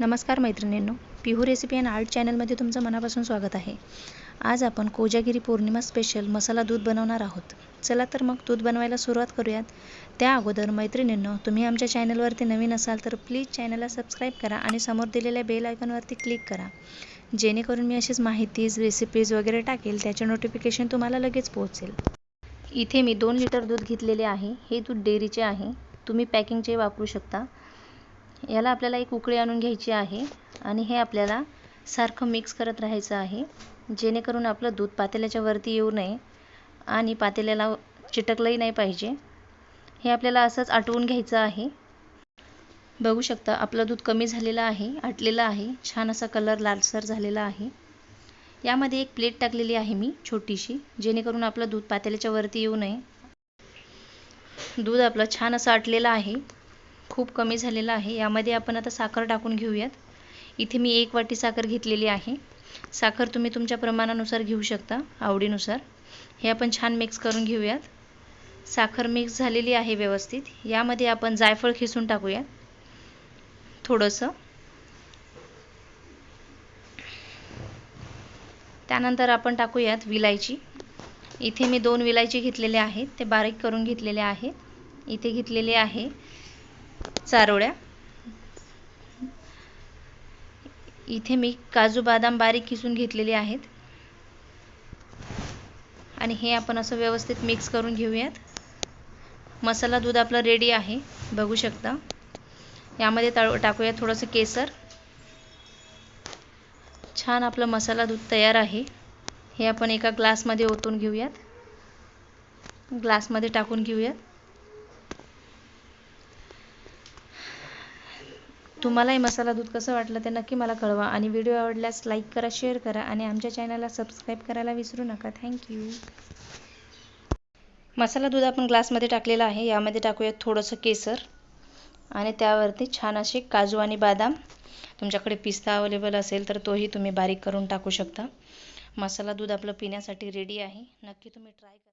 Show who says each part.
Speaker 1: नमस्कार मैत्रिणींनो पिहू recipe and art चॅनलमध्ये तुमचं मनापासून स्वागत आहे. आज आपण कोजागिरी पौर्णिमा स्पेशल मसाला दूध बनवणार आहोत. चला तर मग दूध बनवायला सुरुवात करूयात. त्या अगोदर मैत्रिणींनो तुम्ही आमच्या चॅनलवरती नवीन असाल तर प्लीज चॅनलला सबस्क्राईब करा आणि समोर दिलेल्या बेल आयकॉनवरती क्लिक करा. जेणेकरून मी अशीच माहितीज रेसिपीज वगैरे टाकेल त्याचे नोटिफिकेशन तुम्हाला लगेच पोहोचेल. इथे मी दोन लिटर दूध घेतलेले आहे. हे दूध डेअरीचे आहे. तुम्ही पॅकिंगचे वापरू शकता. याला आपल्याला एक उकळी आणून घ्यायची आहे आणि हे आपल्याला सारखं मिक्स करत राहायचं आहे. जेणेकरून आपलं दूध पातेल्याच्या वरती येऊ नये आणि पातेल्याला चिटकलंही नाही पाहिजे. हे आपल्याला असंच आटवून घ्यायचं आहे. बघू शकता आपलं दूध कमी झालेलं आहे आटलेलं आहे छान असा कलर लालसर झालेला आहे. यामध्ये एक प्लेट टाकलेली आहे मी छोटीशी जेणेकरून आपलं दूध पातेल्याच्या वरती येऊ नये. दूध आपलं छान असं आटलेलं आहे. खूप कमी झालेलं आहे. यामध्ये आपण आता साखर टाकून घेऊयात. इथे मी एक वाटी साखर घेतलेली आहे. साखर तुम्ही तुमच्या प्रमाणानुसार घेऊ शकता आवडीनुसार. हे आपण छान मिक्स करून घेऊयात. साखर मिक्स झालेली आहे व्यवस्थित. यामध्ये आपण जायफळ खिसून टाकूयात. थोडंसं. त्यानंतर आपण टाकूयात विलायची. इथे मी दोन विलायची घेतलेले आहेत. ते बारीक करून घेतलेले आहेत. इथे घेतलेले आहे चारोळ्या. इथे मी काजू बदाम बारीक किसून घेतलेले आहेत. आणि हे आपण असं व्यवस्थित मिक्स करून घेऊयात. मसाला दूध आपलं रेडी आहे बघू शकता. यामध्ये टाकूयात थोडंसं केसर. छान आपलं मसाला दूध तयार आहे. हे आपण एका ग्लासमध्ये ओतून घेऊयात. ग्लासमध्ये टाकून घेऊयात. तुम्हाला हे मसाला दूध कसं वाटलं ते नक्की मला कळवा. आणि व्हिडिओ आवडल्यास लाईक करा शेअर करा आणि आमच्या चॅनलला सबस्क्राईब करायला विसरू नका. थँक्यू मसाला दूध आपण ग्लासमध्ये टाकलेला आहे. यामध्ये टाकूयात थोडंसं केसर आणि त्यावरती छान असे काजू आणि बदाम. तुमच्याकडे पिस्ता अवेलेबल असेल तर तोही तुम्ही बारीक करून टाकू शकता. मसाला दूध आपलं पिण्यासाठी रेडी आहे. नक्की तुम्ही ट्राय करा.